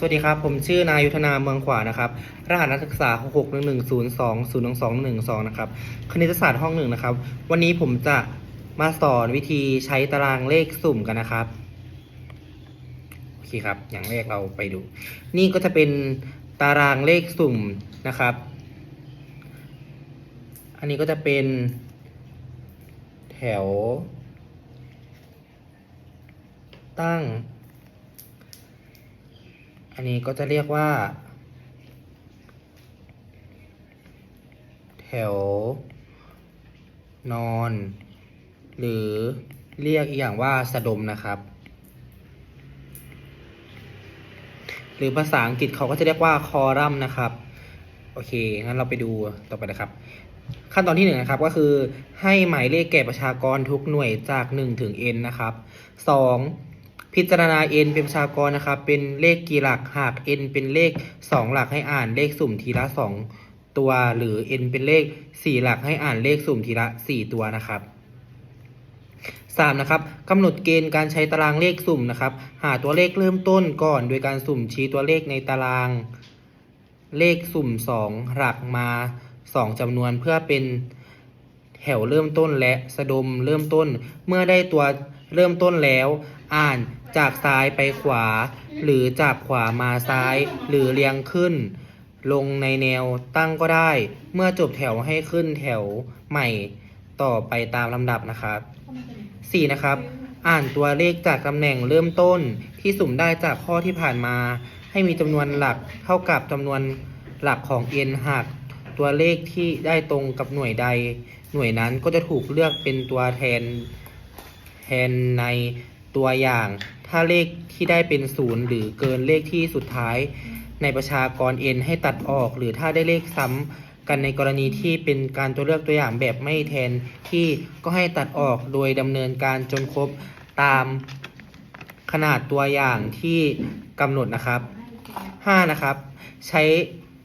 สวัสดีครับ ผมชื่อนายุทธนาเมืองขวานะครับ รหัสนักศึกษา6 1 1 0 2 0 2 2 1 2นะครับ คณิตศาสตร์ห้องหนึ่งนะครับ วันนี้ผมจะมาสอนวิธีใช้ตารางเลขสุ่มกันนะครับ โอเคครับ อย่างแรกเราไปดู นี่ก็จะเป็นตารางเลขสุ่มนะครับ อันนี้ก็จะเป็น แถว ตั้ง อันนี้ก็จะเรียกว่า แถว นอน หรือเรียกอีกอย่างว่าสะดมนะครับ หรือภาษาอังกฤษเขาก็จะเรียกว่าคอรัมนะครับ โอเค งั้นเราไปดูต่อไปนะครับ ขั้นตอนที่หนึ่งนะครับก็คือให้หมายเลขแก่ประชากรทุกหน่วยจาก 1 ถึง n นะครับ 2. พิจารณา n เป็นประชากรนะครับเป็นเลขกี่หลักหาก n เป็นเลข 2 หลักให้อ่านเลขสุ่มทีละ 2 ตัว หรือ n เป็นเลข 4 หลักให้อ่านเลขสุ่มทีละ 4 ตัวนะครับ 3. นะครับกำหนดเกณฑ์การใช้ตารางเลขสุ่มนะครับ หาตัวเลขเริ่มต้นก่อนโดยการสุ่มชี้ตัวเลขในตารางเลขสุ่ม 2 หลักมา 2จำนวนเพื่อเป็นแถวเริ่มต้นและสะดมเริ่มต้นเมื่อได้ตัว เริ่มต้นแล้ว อ่านจากซ้ายไปขวา หรือจากขวามาซ้าย หรือเรียงขึ้น ลงในแนวตั้งก็ได้ เมื่อจบแถวให้ขึ้นแถวใหม่ต่อไปตามลำดับนะครับ 4. นะครับ อ่านตัวเลขจากตำแหน่งเริ่มต้นที่สุ่มได้จากข้อที่ผ่านมา ให้มีจำนวนหลักเท่ากับจำนวนหลักของ n หากตัวเลขที่ได้ตรงกับหน่วยใด หน่วยนั้นก็จะถูกเลือกเป็นตัวแทน ทนในตัวอย่าง ถ้าเลขที่ได้เป็นศูนย์หรือเกินเลขที่สุดท้ายในประชากร n ให้ตัดออก หรือถ้าได้เลขซ้ำกันในกรณีที่เป็นการตัวเลือกตัวอย่างแบบไม่แทนที่ก็ให้ตัดออกโดยดำเนินการจนครบตามขนาดตัวอย่างที่กำหนดนะครับ 5. นะครับ ใช้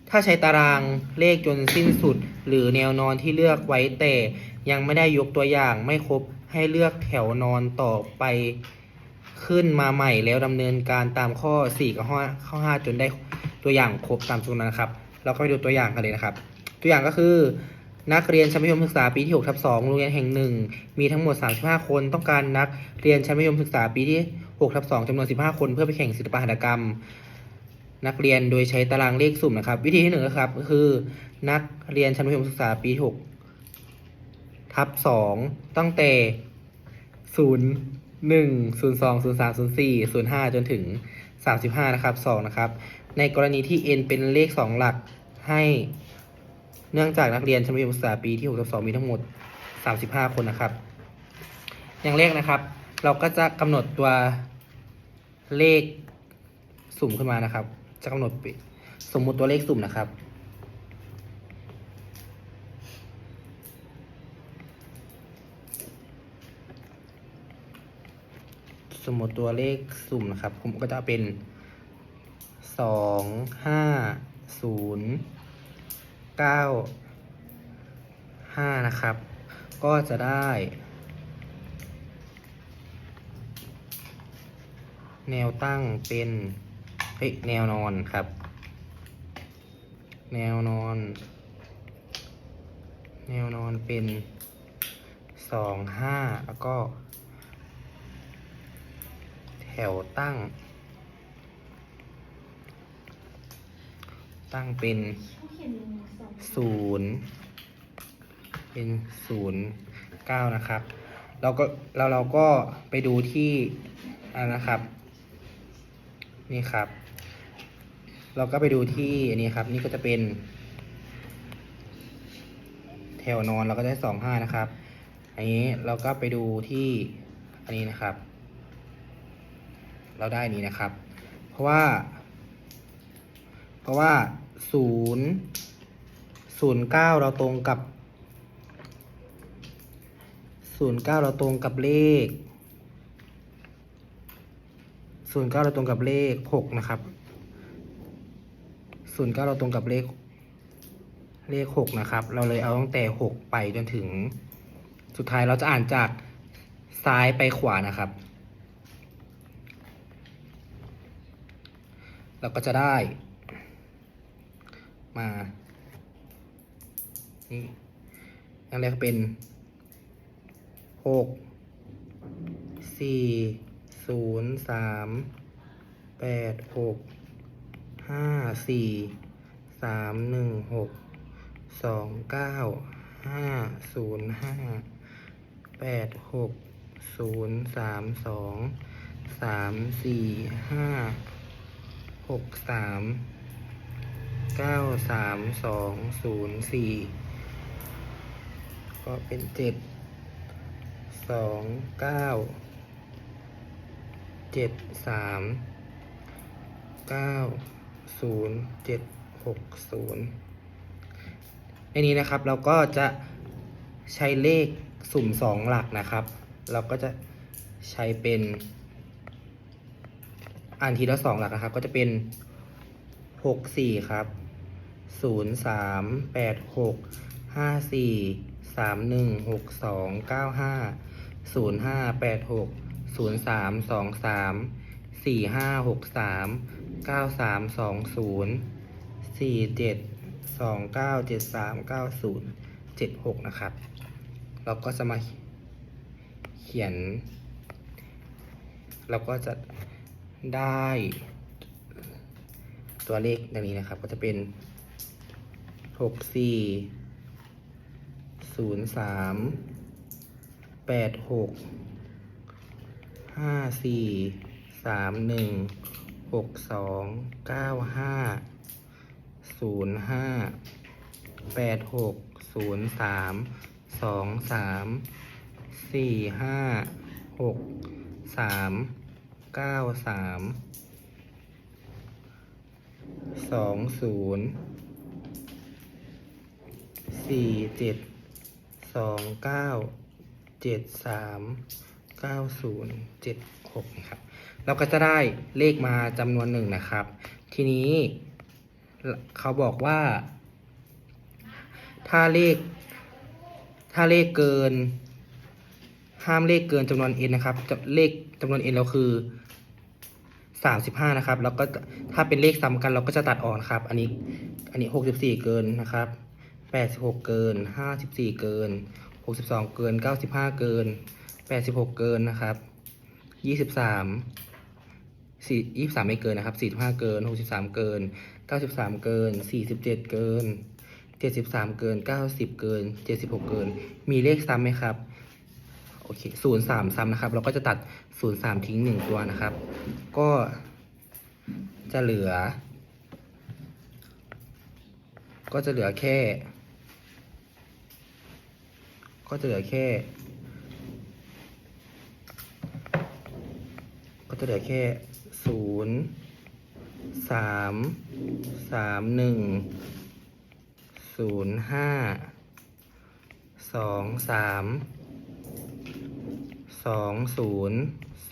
ถ้าใช้ตารางเลขจนสิ้นสุด หรือแนวนอนที่เลือกไว้แต่ยังไม่ได้ยกตัวอย่างไม่ครบ ให้เลือกแถวนอนต่อไปขึ้นมาใหม่แล้วดำเนินการตามข้อ 4 กับข้อข้อ 5 จนได้ตัวอย่างครบตามจำนวนนะครับ เราก็ไปดูตัวอย่างกันเลยนะครับ ตัวอย่างก็คือนักเรียนชั้นมัธยมศึกษาปีที่6ทับ2โรงเรียนแห่งหนึ่งมีทั้งหมด 35 คนต้องการนักเรียนชั้นมัธยมศึกษาปีที่6ทับ2จำนวน 15 คนเพื่อไปแข่งศิลปหัตถกรรม นักเรียนโดยใช้ตารางเลขสุ่มนะครับ วิธีที่หนึ่งนะครับก็คือ นักเรียนชั้นมัธยมศึกษาปีที่6 ทับ2ตั้งแต่0 1 0 2 0 3 0 4 0 5จนถึง35นะครับ2นะครับ ในกรณีที่ n เป็นเลข2หลักให้เนื่องจากนักเรียนชั้นมัธยมศึกษาปีที่6ทับ2มีทั้งหมด 35 คนนะครับ อย่างแรกนะครับ เราก็จะกำหนดตัวเลขสุ่มขึ้นมานะครับ จะกำหนดสมมุติตัวเลขสุ่มนะครับ สมมติตัวเลขสุ่มนะครับ ผมก็จะเป็นสองห้าศูนย์เก้าห้านะครับ ก็จะได้แนวตั้งเป็นเฮ้ยแนวนอนครับ แนวนอน แนวนอนเป็นสองห้าแล้วก็ ถวตั้ง ตั้งเป็นศูนย์เป็นศูนย์เก้านะครับเราก็เราเราก็ไปดูที่อันนะครับ นี่ครับ เราก็ไปดูที่อันนี้ครับ นี่ก็จะเป็น แถวนอนเราก็ได้สองห้านะครับ อันนี้เราก็ไปดูที่อันนี้นะครับ เราได้นี้นะครับ เพราะว่า เพราะว่าศูนย์ศูนย์เก้าเราตรงกับศูนย์เก้าเราตรงกับเลขศูนย์เก้าเราตรงกับเลขหกนะครับศูนย์เก้าเราตรงกับเลขเลขหกนะครับ เราเลยเอาตั้งแต่หกไปจนถึง สุดท้ายเราจะอ่านจากซ้ายไปขวานะครับ เราก็จะได้มานี่อย่างแรกเป็นหกสี่ศูนย์สามแปดหกห้าสี่สามหนึ่งหกสองเก้าห้าศูนย์ห้าแปดหกศูนย์สามสองสามสี่ห้า หกสามเก้าสามสองศูนย์สี่ก็เป็นเจ็ดสองเก้าเจ็ดสามเก้าศูนย์เจ็ดหกศูนย์ในนี้นะครับเราก็จะใช้เลขสุ่มสองหลักนะครับ เราก็จะใช้เป็น อ่านทีละสองหลักนะครับ ก็จะเป็นหกสี่ครับศูนย์สามแปดหกห้าสี่สามหนึ่งหกสองเก้าห้าศูนย์ห้าแปดหกศูนย์สามสองสามสี่ห้าหกสามเก้าสามสองศูนย์สี่เจ็ดสองเก้าเจ็ดสามเก้าศูนย์เจ็ดหกนะครับ เราก็จะมาเขียน เราก็จะ ได้ ตัวเลขดังนี้นะครับ ก็จะเป็นหกสี่ศูนย์สามแปดหกห้าสี่สามหนึ่งหกสองเก้าห้าศูนย์ห้าแปดหกศูนย์สามสองสามสี่ห้าหกสาม เก้าสามสองศูนย์สี่เจ็ดสองเก้าเจ็ดสามเก้าศูนย์เจ็ดหกครับ เราก็จะได้เลขมาจำนวนหนึ่งนะครับ ทีนี้เขาบอกว่า ถ้าเลข ถ้าเลขเกิน ห้ามเลขเกินจำนวน n นะครับ เลข จำนวน n เราคือสามสิบห้านะครับ แล้วก็ถ้าเป็นเลขซ้ำกันเราก็จะตัดออกนะครับ อันนี้ อันนี้หกสิบสี่เกินนะครับแปดสิบหกเกินห้าสิบสี่เกินหกสิบสองเกินเก้าสิบห้าเกินแปดสิบหกเกินนะครับยี่สิบสามสี่ยี่สิบสามไม่เกินนะครับสี่สิบห้าเกินหกสิบสามเกินเก้าสิบสามเกินสี่สิบเจ็ดเกินเจ็ดสิบสามเกินเก้าสิบเกินเจ็ดสิบหกเกิน มีเลขซ้ำไหมครับ โอเคศูนย์สามซ้ำนะครับ เราก็จะตัดศูนย์สามทิ้งหนึ่งตัวนะครับ ก็จะเหลือ ก็จะเหลือแค่ ก็จะเหลือแค่ ก็จะเหลือแค่ศูนย์สามสามหนึ่งศูนย์ห้าสองสาม สองศูนย์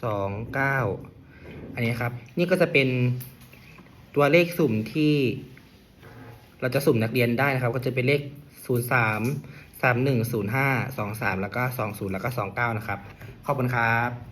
สองเก้าอันนี้ครับ นี่ก็จะเป็นตัวเลขสุ่มที่เราจะสุ่มนักเรียนได้นะครับ ก็จะเป็นเลขศูนย์สามสามหนึ่งศูนย์ห้าสองสามแล้วก็สองศูนย์แล้วก็สองเก้านะครับ ขอบคุณครับ